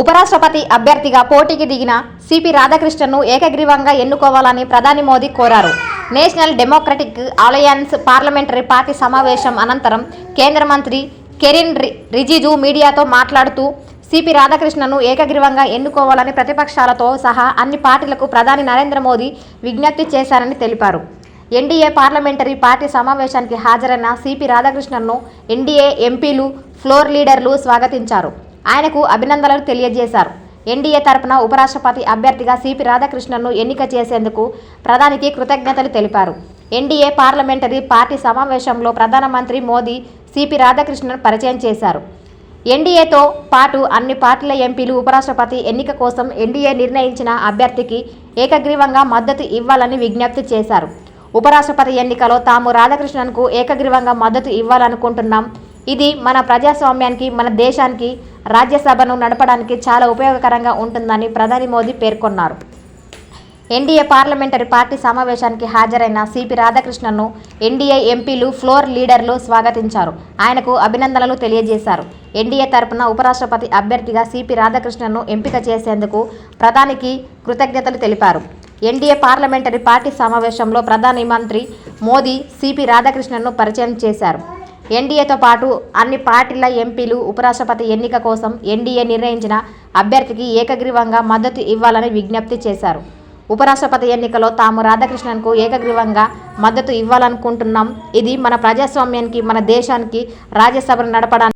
ఉపరాష్ట్రపతి అభ్యర్థిగా పోటీకి దిగిన సిపి రాధాకృష్ణన్ను ఏకగ్రీవంగా ఎన్నుకోవాలని ప్రధాని మోదీ కోరారు. National Democratic Alliance parliamentary party సమావేశం అనంతరం కేంద్ర మంత్రి కెరిన్ రి- రిజిజు మీడియాతో మాట్లాడుతూ సిపి రాధాకృష్ణను ఏకగ్రీవంగా ఎన్నుకోవాలని ప్రతిపక్షాలతో సహా అన్ని పార్టీలకు ప్రధాని నరేంద్ర మోదీ విజ్ఞప్తి చేశారని తెలిపారు. ఎన్డీఏ పార్లమెంటరీ పార్టీ సమావేశానికి హాజరైన సిపి రాధాకృష్ణన్ను ఎన్డీఏ ఎంపీలు ఫ్లోర్ లీడర్లు స్వాగతించారు. ఆయనకు అభినందనలు తెలియజేశారు. ఎన్డీఏ తరపున ఉపరాష్ట్రపతి అభ్యర్థిగా సిపి రాధాకృష్ణన్ను ఎన్నిక చేసేందుకు ప్రధానికి కృతజ్ఞతలు తెలిపారు. ఎన్డీఏ పార్లమెంటరీ పార్టీ సమావేశంలో ప్రధానమంత్రి మోదీ సిపి రాధాకృష్ణన్ పరిచయం చేశారు. ఎన్డీఏతో పాటు అన్ని పార్టీల ఎంపీలు ఉపరాష్ట్రపతి ఎన్నిక కోసం ఎన్డీఏ నిర్ణయించిన అభ్యర్థికి ఏకగ్రీవంగా మద్దతు ఇవ్వాలని విజ్ఞప్తి చేశారు. ఉపరాష్ట్రపతి ఎన్నికలో తాము రాధాకృష్ణన్కు ఏకగ్రీవంగా మద్దతు ఇవ్వాలనుకుంటున్నాం. ఇది మన ప్రజాస్వామ్యానికి మన దేశానికి రాజ్యసభను నడపడానికి చాలా ఉపయోగకరంగా ఉంటుందని ప్రధాని మోదీ పేర్కొన్నారు. ఎన్డీఏ పార్లమెంటరీ పార్టీ సమావేశానికి హాజరైన సిపి రాధాకృష్ణన్ను ఎన్డీఏ ఎంపీలు ఫ్లోర్ లీడర్లు స్వాగతించారు. ఆయనకు అభినందనలు తెలియజేశారు. ఎన్డీఏ తరపున ఉపరాష్ట్రపతి అభ్యర్థిగా సిపి రాధాకృష్ణన్ను ఎంపిక చేసేందుకు ప్రధానికి కృతజ్ఞతలు తెలిపారు. ఎన్డీఏ పార్లమెంటరీ పార్టీ సమావేశంలో ప్రధాని మంత్రి మోదీ సిపి రాధాకృష్ణన్ను పరిచయం చేశారు. ఎన్డీఏతో పాటు అన్ని పార్టీల ఎంపీలు ఉపరాష్ట్రపతి ఎన్నిక కోసం ఎన్డీఏ నిర్ణయించిన అభ్యర్థికి ఏకగ్రీవంగా మద్దతు ఇవ్వాలని విజ్ఞప్తి చేశారు. ఉపరాష్ట్రపతి ఎన్నికలో తాము రాధాకృష్ణన్కు ఏకగ్రీవంగా మద్దతు ఇవ్వాలనుకుంటున్నాం. ఇది మన ప్రజాస్వామ్యానికి మన దేశానికి రాజ్యసభను నడపడానికి